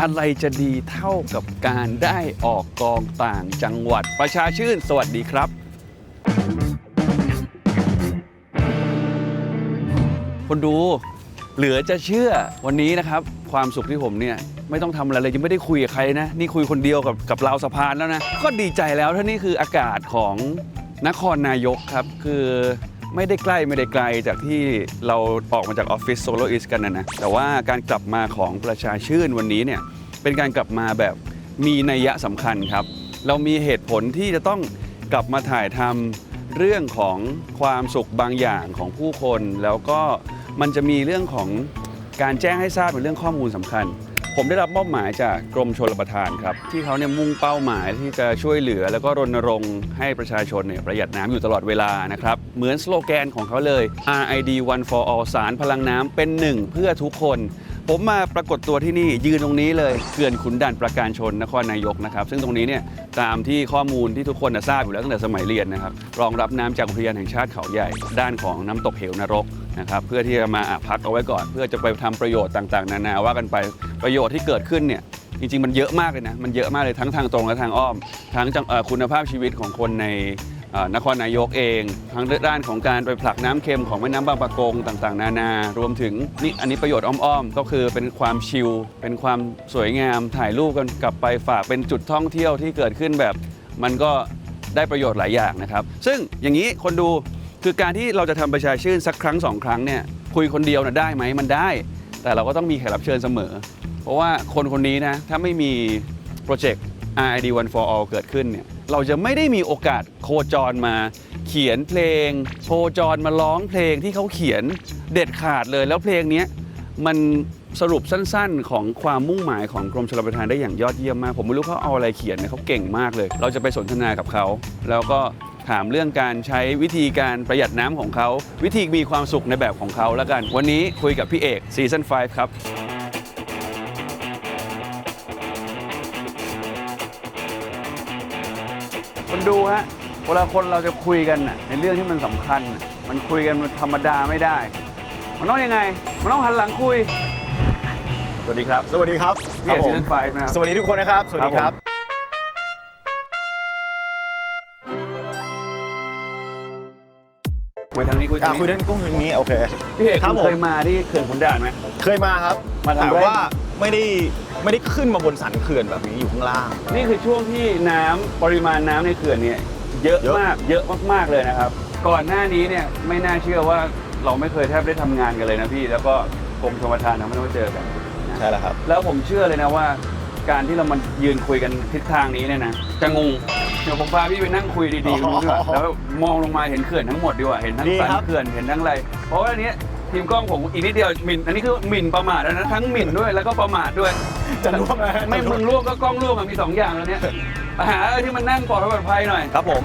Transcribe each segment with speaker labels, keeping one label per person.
Speaker 1: อะไรจะดีเท่ากับการได้ออกกองต่างจังหวัดประชาชื่น สวัสดีครับ คนดูเหลือจะเชื่อวันนี้นะครับ ความสุขที่ผมเนี่ย ไม่ต้องทำอะไรเลยยังไม่ได้คุยกับใครนะ นี่คุยคนเดียวกับกับราวสะพานแล้วนะ ก็ดีใจแล้วท่านี่คืออากาศของนครนายกครับ คือ ไม่ได้ใกล้ไม่ได้ไกลจากที่เราออกมาจากออฟฟิศโซโลอิสกันนะนะ แต่ว่าการกลับมาของประชาชื่นวันนี้เนี่ยเป็นการกลับมาแบบมีนัยยะสำคัญครับ เรามีเหตุผลที่จะต้องกลับมาถ่ายทำเรื่องของความสุขบางอย่างของผู้คน แล้วก็มันจะมีเรื่องของการแจ้งให้ทราบเป็นเรื่องข้อมูลสำคัญ ผมได้รับมอบหมายจากกรมชลประทานครับ ที่เขาเนี่ยมุ่งเป้าหมายที่จะช่วยเหลือ แล้วก็รณรงค์ให้ประชาชนเนี่ยประหยัดน้ำอยู่ตลอดเวลานะครับ เหมือนสโลแกนของเขาเลย RID One for All สารพลังน้ำเป็นหนึ่งเพื่อทุกคน ผมมาปรากฏตัวที่นี่ยืนตรงนี้เลยเขื่อนขุนด่านประการชนนครนายกนะครับ ซึ่งตรงนี้เนี่ยตามที่ข้อมูลที่ทุกคนน่ะทราบอยู่แล้วตั้งแต่สมัยเรียนนะครับรองรับน้ำจากอุทยานแห่งชาติเขาใหญ่ ด้านของน้ำตกเหวนรก นะครับเพื่อที่จะมาะพักเอาไว้ก่อน เพื่อจะไปทำประโยชน์ต่างๆ นานาว่ากันไปประโยชน์ที่เกิดขึ้นเนี่ยจริงๆ มันเยอะมากเลยนะ มันเยอะมากเลยทั้งทางตรงและทางอ้อม ทั้งคุณภาพชีวิตของคนในนครนายกเอง ทั้งด้านของการไปผลักน้ำเค็มของแม่น้ำบางปะกงต่างๆ นานา รวมถึงนี่อันนี้ประโยชน์อ้อมๆ ก็คือเป็นความชิล เป็นความสวยงาม ถ่ายรูปกันกลับไปฝากเป็นจุดท่องเที่ยวที่เกิดขึ้นแบบ มันก็ได้ประโยชน์หลายอย่างนะครับ ซึ่งอย่างนี้คนดู คือการที่เราจะทำประชาชื่นสักครั้งสองครั้งเนี่ยคุยคนเดียวนะได้ไหมมันได้ แต่เราก็ต้องมีแขกรับเชิญเสมอ เพราะว่าคนคนนี้นะถ้าไม่มีโปรเจกต์ RID One for All เกิดขึ้นเนี่ยเราจะไม่ได้มีโอกาสโคจรมาเขียนเพลง โคจรมาร้องเพลงที่เขาเขียนเด็ดขาดเลยแล้วเพลงนี้มันสรุปสั้นๆ ของความมุ่งหมายของกรมชลประทานได้อย่างยอดเยี่ยมมาก ผมไม่รู้เขาเอาอะไรเขียนเนี่ยเขาเก่งมากเลย เราจะไปสนทนากับเขา แล้วก็ ถามเรื่องการใช้วิธีการประหยัดน้ำของเขา วิธีมีความสุขในแบบของเขาแล้วกัน วันนี้คุยกับพี่เอกซีซั่น5ครับคนดูฮะเวลาคนเราจะคุยกันน่ะในเรื่องที่มันสำคัญน่ะมันคุยกันมันธรรมดาไม่ได้ มันต้องยังไง มันต้องหันหลังคุย สวัสดีครับ
Speaker 2: สวัสดีครับ
Speaker 1: พี่เอก
Speaker 2: ผ
Speaker 1: ซี
Speaker 2: ม
Speaker 1: ซั่นไฟนะครับ
Speaker 2: สวัสดีทุกคนนะครับ สวัสดี
Speaker 1: ค
Speaker 2: ค
Speaker 1: รั
Speaker 2: รั
Speaker 1: บ คุยทางนี้คุยทา
Speaker 2: อะ
Speaker 1: ง
Speaker 2: คุย
Speaker 1: นี้
Speaker 2: เรื่องกุ้งอย่างนี้โอเค
Speaker 1: พี่เอก
Speaker 2: ครับ
Speaker 1: คุณ
Speaker 2: ผม
Speaker 1: เคยมาที่เขื่อนขุนด่านไหม
Speaker 2: เคยมาครับ
Speaker 1: มาทำ
Speaker 2: แต่
Speaker 1: อะไร
Speaker 2: ว่าไม่ได้ไม่ได้ขึ้นมาบนสันเขื่อนแบบนี้อยู่ข้างล่าง
Speaker 1: นี่คือช่วงที่น้ำปริมาณน้ำในเขื่อนเนี่ยเยอะ
Speaker 2: เยอะ
Speaker 1: มากเยอะมากๆเลยนะครับ ก่อนหน้านี้เนี่ยไม่น่าเชื่อว่าเราไม่เคยแทบได้ทำงานกันเลยนะพี่ แล้วก็กรมชลประทานทำให้เรามาเจอกันนะ
Speaker 2: ใช่แล้วครับ
Speaker 1: แล้วผมเชื่อเลยนะว่า การที่เรามายืนคุยกันทิศทางนี้เนี่ยนะจะงงเดี๋ยวผมพาพี่ไปนั่งคุยดีๆกันดีกว่าแล้วมองลงมาเห็นเขื่อนทั้งหมดดีกว่าเห็นทั้ง
Speaker 2: ดี
Speaker 1: สัน
Speaker 2: ครับ
Speaker 1: เขื่อนเห็นทั้งอะไร เพราะว่าอันเนี้ยทีมกล้องผมอีกนิดเดียวหมิ่นอันนี้คือหมิ่นประมาทแล้วนะทั้งหมิ่นด้วยแล้วก็ประมาทด้วย
Speaker 2: จะร่วมนะ
Speaker 1: ไม่มึงร่วมก็กล้องร่วมมันมีสองอย่างแล้วเนี่ยหาเออที่มันนั่งปลอดภัยหน่อย
Speaker 2: ครับผม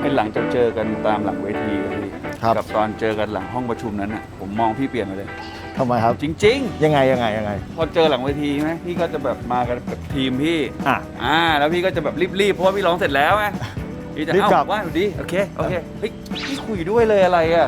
Speaker 1: เป็นหลังจากเจอกันตามหลังเวทีอะพี่
Speaker 2: ครับ
Speaker 1: กับตอนเจอกันหลังห้องประชุมนั้นน่ะผมมองพี่เปลี่ยนไปเลย
Speaker 2: ทำไมครับ
Speaker 1: จริง
Speaker 2: ยังไงยังไงยังไง
Speaker 1: ๆ พอเจอหลังเวทีใช่ไหมพี่ก็จะแบบมากันกับทีมพี่
Speaker 2: อะ
Speaker 1: อ่าแล้วพี่ก็จะแบบรีบๆเพราะว่าพี่ร้องเสร็จแล้วไงพี่จะ
Speaker 2: รีบ
Speaker 1: เอ้าก
Speaker 2: ลับ
Speaker 1: ว่าดีโอเคโอเคเฮ้ยพี่คุยด้วยเลยอะไรอะ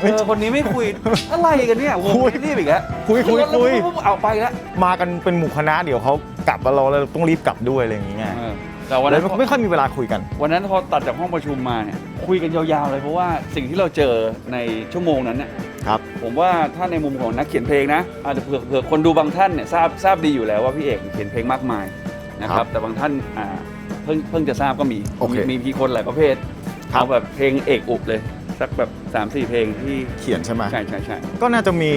Speaker 1: เออคนนี้ไม่คุยอะไรกันเนี่ยโอ้โหรีบอีกแล้ว
Speaker 2: คุยคุย
Speaker 1: แล้ว
Speaker 2: คุย
Speaker 1: ปุ๊บเอาไปแล้ว
Speaker 2: มากันเป็นหมู่คณะเดี๋ยวเขากลับแล้วเราเราต้องรีบกลับด้วยอะไรอย่างเงี้ย
Speaker 1: เออ แต่วัน
Speaker 2: เล
Speaker 1: นั้
Speaker 2: ย
Speaker 1: น
Speaker 2: ไม่ค่อยมีเวลาคุยกัน
Speaker 1: วันนั้นพอตัดจากห้องประชุมมาเนี่ยคุยกันยาวๆเลยเพราะว่าสิ่งที่เราเจอในชั่วโมงนั้นเนี่ย
Speaker 2: ครับ
Speaker 1: ผมว่าถ้าในมุมของนักเขียนเพลงนะอาจจะเผื่อเผื่อคนดูบางท่านเนี่ยทราบทราบดีอยู่แล้วว่าพี่เอกเขียนเพลงมากมายนะค
Speaker 2: ครั
Speaker 1: รับบแต่บางท่านอ่าเพิ่งเพิ่งจะทราบก็มี
Speaker 2: โอเค
Speaker 1: มีมีพี่คนหลายประเภท
Speaker 2: ครับ
Speaker 1: เอาแบบเพลงเอกอุบเลยสักแบบ3ามสี่เพลงที่
Speaker 2: เขียนใช่ไหม
Speaker 1: ใช่ใช่ใช่
Speaker 2: ก็น่าจะมี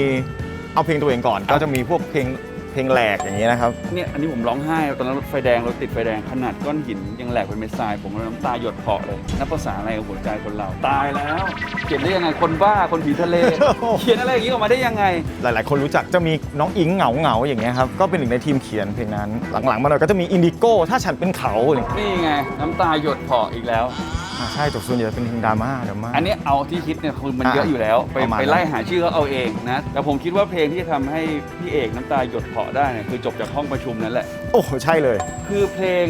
Speaker 2: เอาเพลงตัวเองก่อน ก็จะมีพวกเพลง เพลงแหลกอย่างนี้ยนะครับ
Speaker 1: เนี่ยอันนี้ผมร้องไห้ตอนนั้นรถไฟแดงรถติดไฟแดงขนาดก้อนหินยังแหลกเป็นเม็ดทรายผมน้ำตาหยดเพาะเลยนับภาษาอะไรกับหัวใจคนเราตายแล้วเขียนได้ยังไงคนบ้าคนผีทะเลเขียนอะไรอย่างนี้ออกมาได้ยังไง
Speaker 2: หลาย ๆ คนรู้จักจะมีน้องอิงเหงาเหงาๆอย่างเงี้ยครับก็เป็นหนึ่งในทีมเขียนเพลงนั้น หลัง ๆ มาหน่อยก็จะมีอินดิโก้ถ้าฉันเป็นเขาอย่างเงี้ย
Speaker 1: นี่ไงน้ำตาหยดเพาะอีกแล้ว
Speaker 2: อ่าใช่แต่ส่วนใหญ่เป็นเพลงดราม่าดราม่า
Speaker 1: อันนี้เอาที่คิดเนี่ยคือมัน
Speaker 2: อะ
Speaker 1: เยอะอยู่แล้ว ไป
Speaker 2: ประมาณ
Speaker 1: ไป
Speaker 2: นั้น
Speaker 1: ไล่หาชื่อเขาเอาเองนะ แต่ผมคิดว่าเพลงที่จะทำให้พี่เอกน้ำตาหยดเพาะได้เนี่ยคือจบจากห้องประชุมนั่นแหละ
Speaker 2: โอ้ใช่เลย
Speaker 1: คือเพลง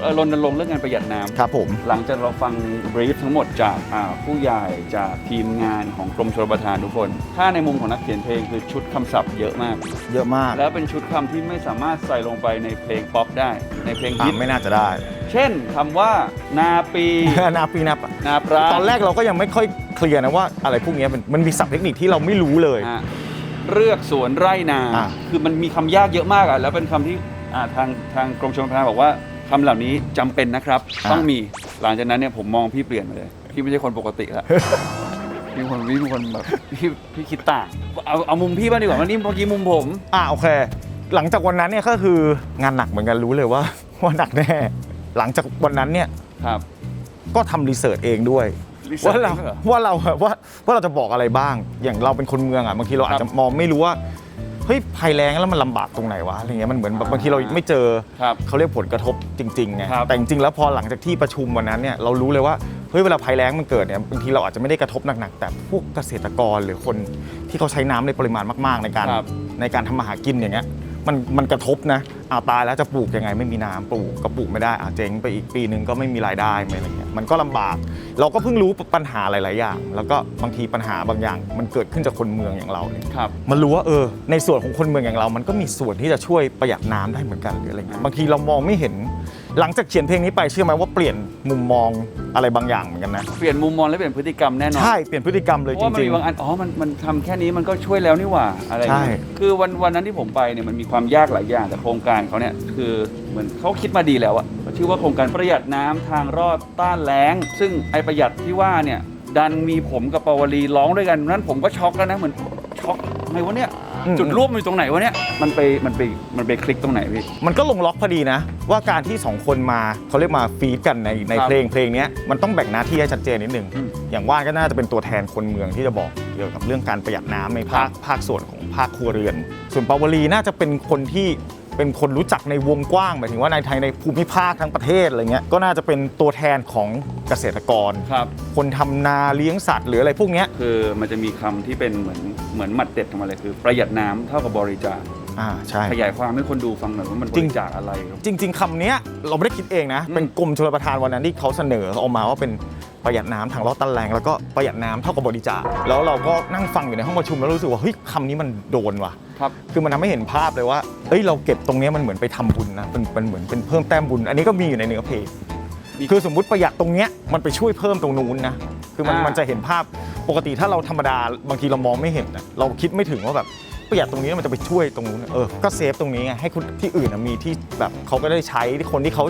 Speaker 1: เอ่อรณรงค์เรื่องการประหยัดน้ำ
Speaker 2: ครับผม
Speaker 1: หลังจากเราฟังบรีฟทั้งหมดจากอ่าผู้ใหญ่จากทีมงานของกรมชลประทานทุกคน ถ้าในมุมของนักเขียนเพลงคือชุดคำศัพท์เยอะมาก
Speaker 2: เยอะมาก
Speaker 1: แล้วเป็นชุดคำที่ไม่สามารถใส่ลงไปในเพลงป๊อปได้ ในเพลง
Speaker 2: อะ
Speaker 1: ฮิต
Speaker 2: ไม่น่าจะได้
Speaker 1: เช่นคำว่านาปี
Speaker 2: นาปีนาปะ
Speaker 1: นาปรา
Speaker 2: ตอนแรกเราก็ยังไม่ค่อยเคลียร์นะว่าอะไรพวกเนี้ยมันมันมีศัพท์เทคนิคที่เราไม่รู้เลย
Speaker 1: อะเลือกสวนไร่นา
Speaker 2: อะ
Speaker 1: คือมันมีคำยากเยอะมากอะแล้วเป็นคำที่อ่าทางทางกรมชลประทานบอกว่า คำเหล่านี้จำเป็นนะครับ ต้องมีหลังจากนั้นเนี่ยผมมองพี่เปลี่ยนไปเลยพี่ไม่ใช่คนปกติแล้วพี่เป็นคนพี่เป็นคนแบบพี่พี่คิดต่างเอาเอามุมพี่บ้างดีกว่าวันนี้เมื่อกี้มุมผม
Speaker 2: อ่าโอเค หลังจากวันนั้นเนี่ยก็คืองานหนักเหมือนกันรู้เลยว่า ว่าหนักแน่ หลังจากวันนั้นเนี่ย
Speaker 1: ครับ
Speaker 2: ก็ทำรีเสิร์ชเองด้วย
Speaker 1: research
Speaker 2: ว่าเรา
Speaker 1: เองเหรอ
Speaker 2: ว่าเราว่าว่าเราจะบอกอะไรบ้างอย่างเราเป็นคนเมืองอะบางทีเราอาจจะมองไม่รู้ว่า เฮ้ยภัยแล้งแล้วมันลำบากตรงไหนวะอะไรเงี้ยมันเหมือนแบบบางทีเราไม่เจอ
Speaker 1: ครับ
Speaker 2: เขาเรียกผลกระทบจริงๆไง
Speaker 1: ครับ
Speaker 2: แต่จริงๆแล้วพอหลังจากที่ประชุมวันนั้นเนี่ยเรารู้เลยว่าเฮ้ยเวลาภัยแล้งมันเกิดเนี่ยบางทีเราอาจจะไม่ได้กระทบหนักๆแต่พวกเกษตรกรหรือคนที่เขาใช้น้ำในปริมาณมากๆในการ
Speaker 1: ครับ
Speaker 2: ในการทำมาหากินอย่างเงี้ยมันมันกระทบนะอ้าวตายแล้วจะปลูกยังไงไม่มีน้ำปลูกก็ปลูกไม่ได้อะเจ๊งไปอีกปีนึงก็ไม่มีรายได้ไม่อะไรเงี้ย มันก็ลำบาก เราก็เพิ่งรู้ปัญหาหลาย ๆ อย่าง แล้วก็บางทีปัญหาบางอย่าง มันเกิดขึ้นจากคนเมืองอย่างเราเนี่ย
Speaker 1: ครับ
Speaker 2: มันรู้ว่าเออในส่วนของคนเมืองอย่างเรา มันก็มีส่วนที่จะช่วยประหยัดน้ำได้เหมือนกันหรืออะไรเงี้ยบางทีเรามองไม่เห็น หลังจากเขียนเพลงนี้ไปเชื่อไหมว่าเปลี่ยนมุมมองอะไรบางอย่างเหมือนกันนะ
Speaker 1: เปลี่ยนมุมมองและเปลี่ยนพฤติกรรมแน่นอน
Speaker 2: ใช่เปลี่ยนพฤติกรรมเลย
Speaker 1: เพราะ
Speaker 2: จ
Speaker 1: ว่ามัน
Speaker 2: ริง
Speaker 1: มีบางอันอ๋อมันมันทำแค่นี้มันก็ช่วยแล้วนี่หว่าอะไรอย่างเงี้ย
Speaker 2: ใช่
Speaker 1: คือวันวันนั้นที่ผมไปเนี่ยมันมีความยากหลายอย่างแต่โครงการเขาเนี่ยคือเหมือนเขาคิดมาดีแล้วอะชื่อว่าโครงการประหยัดน้ำทางรอดต้านแล้ง ซึ่งไอประหยัดที่ว่าเนี่ยดันมีผมกับปวลีร้องด้วยกันนั้นผมก็ช็อกแล้วนะเหมือนช็อกไงวะเนี่ย
Speaker 2: อืม
Speaker 1: จุดร่วมมันอยู่ตรงไหนวะเนี่ยมันไปมันไปมันไปคลิกตรงไหนพี่
Speaker 2: ๆมันก็ลงล็อกพอดีนะ ว่าการที่สองคนมาเขาเรียกมาฟีดกันในใน
Speaker 1: ครับ
Speaker 2: เพลงเพลงเนี้ยมันต้องแบ่งหน้าที่ให้ชัดเจนนิดนึง
Speaker 1: อืม
Speaker 2: อย่างว่านก็น่าจะเป็นตัวแทนคนเมืองที่จะบอกเกี่ยวกับเรื่องการประหยัดน้ำในภาคภาคส่วนของภาคครัวเรือน ส่วนปาวลีน่าจะเป็นคนที่ เป็นคนรู้จักในวงกว้างหมายถึงว่าในไทยในภูมิภาคทั้งประเทศอะไรเงี้ยก็น่าจะเป็นตัวแทนของเกษตรกร
Speaker 1: ครับ
Speaker 2: คนทำนาเลี้ยงสัตว์หรืออะไรพวกเนี้ย
Speaker 1: คือมันจะมีคำที่เป็นเหมือนเหมือนหมัดเด็ดออกมาเลยคือ ประหยัดน้ำเท่ากับบริจาค
Speaker 2: อ่าใช่
Speaker 1: ขยายความให้คนดูฟังหน่อยว่ามันบ
Speaker 2: จริง
Speaker 1: ริจาคอะไรครับ
Speaker 2: จริง ๆคำเนี้ยเราไม่ได้คิดเองนะ
Speaker 1: อืม
Speaker 2: เป็นกรมชลประทานวันนั้นที่เขาเสนอออกมาว่าเป็น ประหยัดน้ำทางลอดตันแรงแล้วก็ประหยัดน้ำเท่ากับบริจาคแล้วเราก็นั่งฟังอยู่ในห้องประชุมแล้วรู้สึกว่าเฮ้ยคำนี้มันโดนว่ะ
Speaker 1: ครับ
Speaker 2: คือมันทำให้เห็นภาพเลยว่าเอ้ยเราเก็บตรงเนี้ยมันเหมือนไปทำบุญนะเป็นเป็นเหมือนเป็นเพิ่มแต้มบุญ อันนี้ก็มีอยู่ในเนื้อเพลง
Speaker 1: มี
Speaker 2: คือสมมุติประหยัดตรงเนี้ยมันไปช่วยเพิ่มตรงนู้นนะคือมัน
Speaker 1: อ่ามั
Speaker 2: มันจะเห็นภาพปกติถ้าเราธรรมดาบางทีเรามองไม่เห็นนะเราคิดไม่ถึงว่าแบบประหยัดตรงนี้มันจะไปช่วยตรงนู้นนะเออก็เซฟตรงนี้ไงให้คนที่อื่นนะมีที่แบบเขาก็ได้ใช้ที่คนที่เขา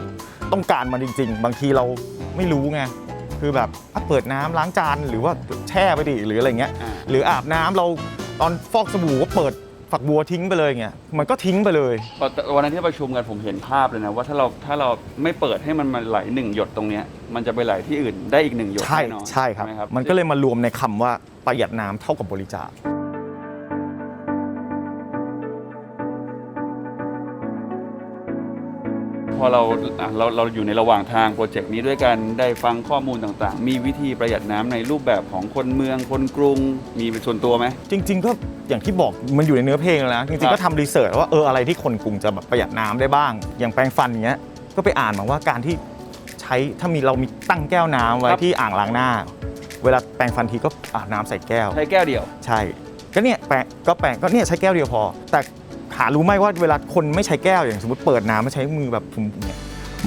Speaker 2: ต้องการมันจริง ๆ บางทีเราไม่รู้ไง คือแบบอะเปิดน้ำล้างจานหรือว่าแช่ไปดิหรืออะไรเงี้ย
Speaker 1: อ่า
Speaker 2: หรืออาบน้ำเราตอนฟอกสบู่ก็เปิดฝักบัวทิ้งไปเลยเงี้ยมันก็ทิ้งไปเลย
Speaker 1: แต่วันนั้นที่ประชุมกันผมเห็นภาพเลยนะว่าถ้าเราถ้าเราไม่เปิดให้มันมาไหลหนึ่งหยดตรงเนี้ยมันจะไปไหลที่อื่นได้อีกหนึ่งหยด
Speaker 2: ใช่
Speaker 1: แน่นอน
Speaker 2: ใช่ครับ
Speaker 1: ไห
Speaker 2: มันก็เลยมารวมในคำว่าประหยัดน้ำเท่ากับบริจาค
Speaker 1: พอเราอะเราเราอยู่ในระหว่างทางโปรเจกต์นี้ด้วยกันได้ฟังข้อมูลต่างๆ มีวิธีประหยัดน้ำในรูปแบบของคนเมืองคนกรุง มีเป็นส่วนตัวไหม
Speaker 2: จริง ๆ ก็อย่างที่บอกมันอยู่ในเนื้อเพลงแล้วนะจ
Speaker 1: ค
Speaker 2: ริ
Speaker 1: รั
Speaker 2: ง
Speaker 1: บ
Speaker 2: ๆก็ทำรีเสิร์ชว่าเอออะไรที่คนกรุงจะแบบประหยัดน้ำได้บ้าง อย่างแปรงฟันอย่างเงี้ยก็ไปอ่านมาว่าการที่ใช้ถ้ามีเรามีตั้งแก้วน้ำไว้ที่อ่างล้างหน้า เวลาแปรงฟันทีก็อาบน้ำใส่แก้ว
Speaker 1: ใช้แก้วเดียว
Speaker 2: ใช่ ก็เนี่ยแปรงก็แปรงก็เนี่ยใช้แก้วเดียวพอ แต่ หารู้ไหมว่าเวลาคนไม่ใช้แก้วอย่างสมมติเปิดน้ำไม่ใช้มือแบบถุงเนี่ย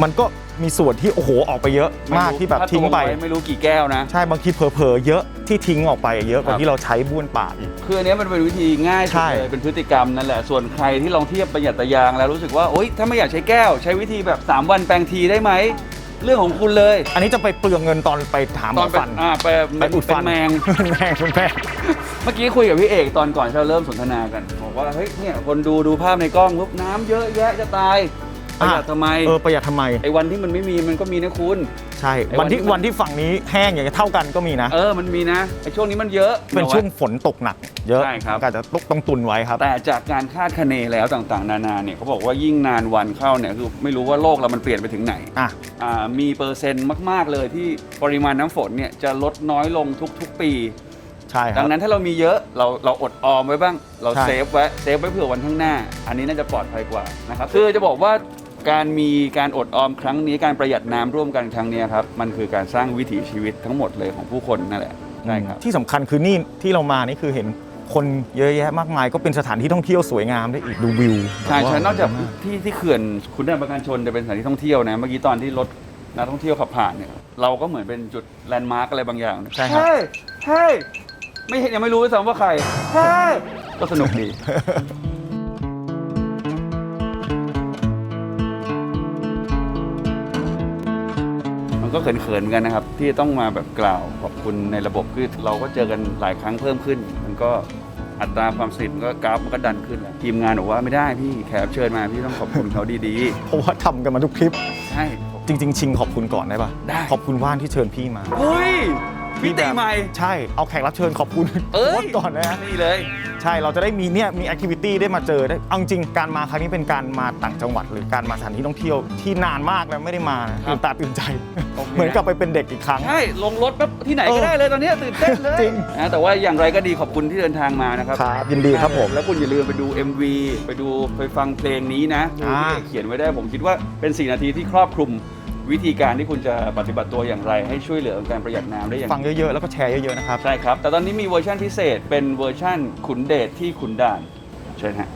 Speaker 2: มันก็มีส่วนที่โอ้โหออกไปเยอะมากที่แบบ
Speaker 1: ถ้
Speaker 2: ทิ้งไป
Speaker 1: วว้ไม่รู้กี่แก้วนะ
Speaker 2: ใช่บางทีเผลอๆเยอะที่ทิ้งออกไปเยอะก
Speaker 1: ครั
Speaker 2: ว่า
Speaker 1: บ
Speaker 2: ที่เราใช้บ้วนปากอีก
Speaker 1: คืออันเนี้ยมันเป็นวิธีง่ายสุ
Speaker 2: ใช่
Speaker 1: ดเลยเป็นพฤติกรรมนั่นแหละส่วนใครที่ลองเทียบประหยัดตะยางแล้วรู้สึกว่าโอ๊ยถ้าไม่อยากใช้แก้ว ใช้วิธีแบบ 3 วันแปรงทีได้ไหม เรื่องของคุณเลย
Speaker 2: อันนี้จะไปเปลืองเงินตอนไปถามหม
Speaker 1: ตอ
Speaker 2: อน
Speaker 1: ไป
Speaker 2: ฟัน
Speaker 1: อ่าไป
Speaker 2: ไปอุดฟัน
Speaker 1: เป็นแมง
Speaker 2: แม่งคุณแม่ง
Speaker 1: เมื่อกี้คุยกับพี่เอกตอนก่อนที่เราเริ่มสนทนากันบอกว่าเฮ้ยเนี่ยคนดูดูภาพในกล้องปุ๊บน้ำเยอะแยะจะตายประหยัดทำไม
Speaker 2: เออประหยัดทำไม
Speaker 1: ไอ้วันที่มันไม่มีมันก็มีนะคุณ
Speaker 2: ใช่
Speaker 1: ไอ้วั
Speaker 2: วัน
Speaker 1: นที่
Speaker 2: ที่
Speaker 1: มัน
Speaker 2: วันที่ฝั่งนี้แห้งอย่างเท่ากันก็มีนะ
Speaker 1: เออมันมีนะไอ้ช่วงนี้มันเยอะ
Speaker 2: เป็นช่วงฝนตกหนัก เยอะ
Speaker 1: ใช่ครับ
Speaker 2: ก็อาจจะต้องต้องตุนไว้ครับ
Speaker 1: แต่จากการคาดคะเนแล้วต่างๆ นานาเนี่ยเขาบอกว่ายิ่งนานวันเข้าเนี่ยคือไม่รู้ว่าโลกเรามันเปลี่ยนไปถึงไหน
Speaker 2: อะ
Speaker 1: อ่ามีเปอร์เซ็นต์มาก ๆเลยที่ปริมาณน้ำฝนเนี่ยจะลดน้อยลงทุก ๆ ปี
Speaker 2: ใช่ค
Speaker 1: ดั
Speaker 2: รับ
Speaker 1: งนั้นถ้าเรามีเยอะเราเราอดออมไว้บ้าง เรา
Speaker 2: ใช่
Speaker 1: เซฟไว้เซฟไว้เผื่อวันข้างหน้า อันนี้น่าจะปลอดภัยกว่านะครับคือจะบอกว่าการมีการอดออมครั้งนี้การประหยัดน้ำร่วมกันครั้งนี้ครับมันคือการสร้างวิถีชีวิตทั้งหมดเลยของผู้คนนั่นแหละใช่ครับ
Speaker 2: ที่สำคัญคือนี่ที่เรามานี่คือเห็นคนเยอะแยะมากมาย ก็เป็นสถานที่ท่องเที่ยวสวยงามได้อีกดูวิว
Speaker 1: ใช่
Speaker 2: แบบว่
Speaker 1: ใช่นอกจาก
Speaker 2: ดีม
Speaker 1: ที่ที่เขื่อนขุนด่านประการชนจะเป็นสถานที่ท่องเที่ยวนะ เมื่อกี้ตอนที่รถนักท่องเที่ยวขับผ่านเนี่ย เราก็เหมือนเป็นจุดแลนด์มาร์กอะไรบางอย่างนะ
Speaker 2: ใช่ครับ
Speaker 1: เฮ้ยเฮ้ย ไม่เห็นยังไม่รู้ด้วยซ้ำว่าใครเฮ้ยก็สนุกดี มันก็เขินๆเหมือนกันนะครับ ที่ต้องมาแบบกล่าวขอบคุณในระบบคือเราก็เจอกันหลายครั้งเพิ่มขึ้น มันก็อัตราความสนิทมันก็กราฟมันก็ดันขึ้นแล้วทีมงานบอกว่าไม่ได้พี่แขกรับเชิญมาพี่ต้องขอบคุณเขาดี
Speaker 2: เพราะว่าทำกันมาทุกคลิป
Speaker 1: ๆใช่
Speaker 2: จริง ๆ ชิงขอบคุณก่อนได้ปะ
Speaker 1: ได้
Speaker 2: ขอบคุณว่านที่เชิญพี่มา
Speaker 1: เฮ้ย พี่ตีใหม่
Speaker 2: ใช่เอาแขกรับเชิญขอบคุณ
Speaker 1: เอ้ย
Speaker 2: โพสต์ก่อนนะ
Speaker 1: นี่เลย
Speaker 2: ใช่ เราจะได้มีเนี่ยมีแอคทิวิตี้ได้มาเจอได้เอาจริงๆการมาครั้งนี้เป็นการมาต่างจังหวัด หรือการมาสถานที่ท่องเที่ยวที่นานมากแล้วไม่ได้มา
Speaker 1: ครับ
Speaker 2: ตื่นตาตื่นใจ
Speaker 1: โอเค
Speaker 2: เหมือนกลับไปเป็นเด็กอีกครั้ง
Speaker 1: ใช่ ลงรถแป๊บที่ไหน
Speaker 2: เอ
Speaker 1: ก็
Speaker 2: อ
Speaker 1: ได้เลยตอนเนี้ยตื่นเต้นเลย
Speaker 2: จริง
Speaker 1: นะแต่ว่าอย่างไรก็ดีขอบคุณที่เดินทางมานะครับ
Speaker 2: ครับยินดีครับผม
Speaker 1: แล้วคุณอย่าลืมไปดู MV ไปดูไปฟังเพลงนี้นะ
Speaker 2: อ่า
Speaker 1: ที่เขียนไว้ได้ผมคิดว่าเป็น 4 นาทีที่ครอบคลุม วิธีการที่คุณจะปฏิบัติตัวอย่างไร ให้ช่วยเหลือการประหยัดน้ำได้อย่าง
Speaker 2: ฟังเยอะๆ แล้วก็แชร์เยอะๆนะครับ
Speaker 1: ใช่ครับ แต่ตอนนี้มีเวอร์ชันพิเศษเป็นเวอร์ชันขุนเดชที่ขุนด่านเชิญฮะ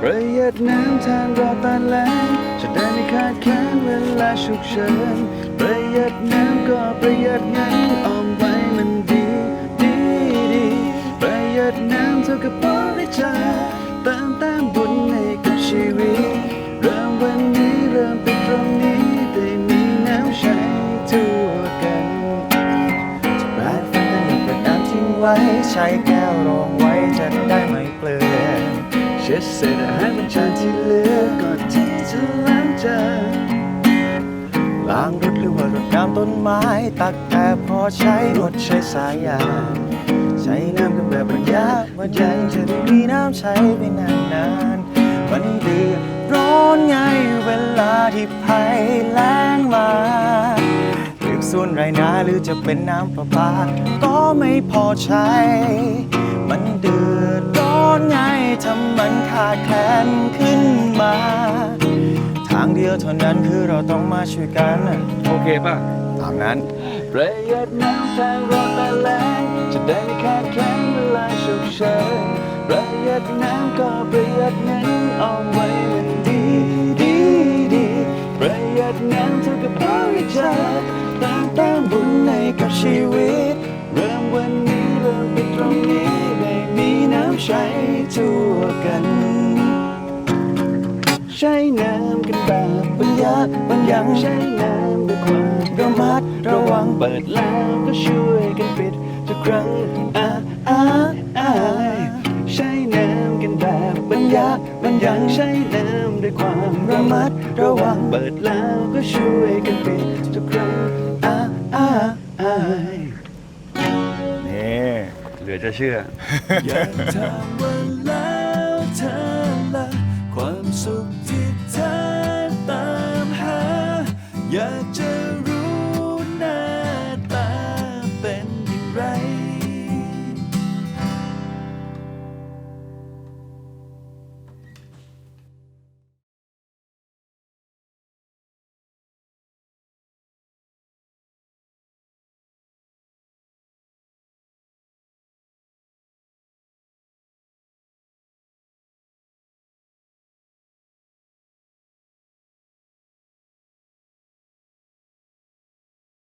Speaker 1: ประหยัดน้ำแทนรอตาแล้งจะได้ไม่ขาดแคลนเวลาฉุกเฉินประหยัดน้ำก็ประหยัดเงินออมไว้มันดีดีดีประหยัดน้ำเท่ากับบริจาคเติมแต้มบุญให้กับชีวิตเริ่มวันนี้ เริ่มไปตรงนี้ได้มีน้ำใช้ทั่วกัน
Speaker 2: แปรงฟันกันเปิดน้ำทิ้งไว้ ใช้แก้วรองไว้จะได้ไม่เปลือน
Speaker 1: เช็ดเศษอาหารบนจานที่เหลือก่อนที่จะล้างจาน
Speaker 2: ล้างรถหรือว่ารดน้ำต้นไม้ ตักแต่พอใช้รถใช้สายยางใช้น้ำกันแบบประหยัดวันยังจะได้มีน้ำใช้ไปนานๆมันเดือ ร้อนไงเวลาที่ภัยแล้งมาหรือส่วนไรนาหรือจะเป็นน้ำประปา ก็ไม่พอใช้ มันเดือดร้อนไงทำมันขาดแคลนขึ้นมา ทางเดียวเท่านั้นคือเราต้องมาช่วยกัน
Speaker 1: โอเคป่ะ
Speaker 2: ตามนั้น
Speaker 1: ประหยัดน้ำแทนรอแต่แรงจะได้ไม่ขาดแคลนเวลาฉุกเฉินประหยัดน้ำก็ประหยัดเงินเอาไว้ ริจาคตามต้มบุญให้กับชีวิต เริ่มวันนี้เริ่มไปตรงนี้ได้มีน้ำใช้ทั่วกัน ใช้น้ำกันแบบประหยัดบางอย่างใช้น้ำด้วยความระมัดระวังเปิดแล้วก็ช่วยกันปิดทุกครั้งอ่าอ่าอ่าใช้น้ำกันแบบ ยัดบางอย่างใช้น้ำด้วยความระมัดระวังเปิดแล้วก็ช่วยกันปิดทุกครั้งอ่าอ่าอ่า
Speaker 2: นี่
Speaker 1: เหลือจะเชื่อ อยากถามว่าแล้วเธอละความสุขที่เธอตามหาอยาก